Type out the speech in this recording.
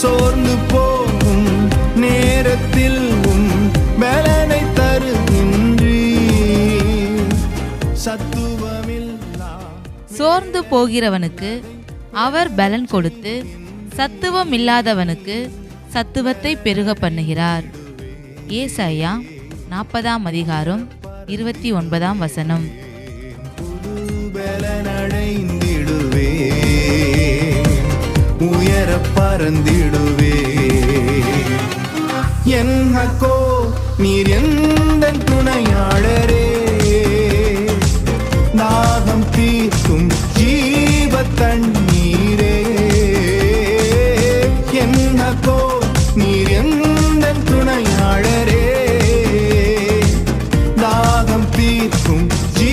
சோர்ந்து போகும் நேரத்தில் உன் பலனை தருகின்றி. சத்துவமில்லா சோர்ந்து போகிறவனுக்கு அவர் பலன் கொடுத்து சத்துவம் இல்லாதவனுக்கு சத்துவத்தை பெருக பண்ணுகிறார். ஏசாயா நாற்பதாம் அதிகாரம் இருபத்தி ஒன்பதாம் வசனம். பறந்திடுவே என் அக்கோ நீர் எந்த துணையாளரே? நாகம் தீர்க்கும் ஜீவ தண்ணீரே என் அக்கோ நீர் துணையாளரே? நாகம் தீர்க்கும் ஜீ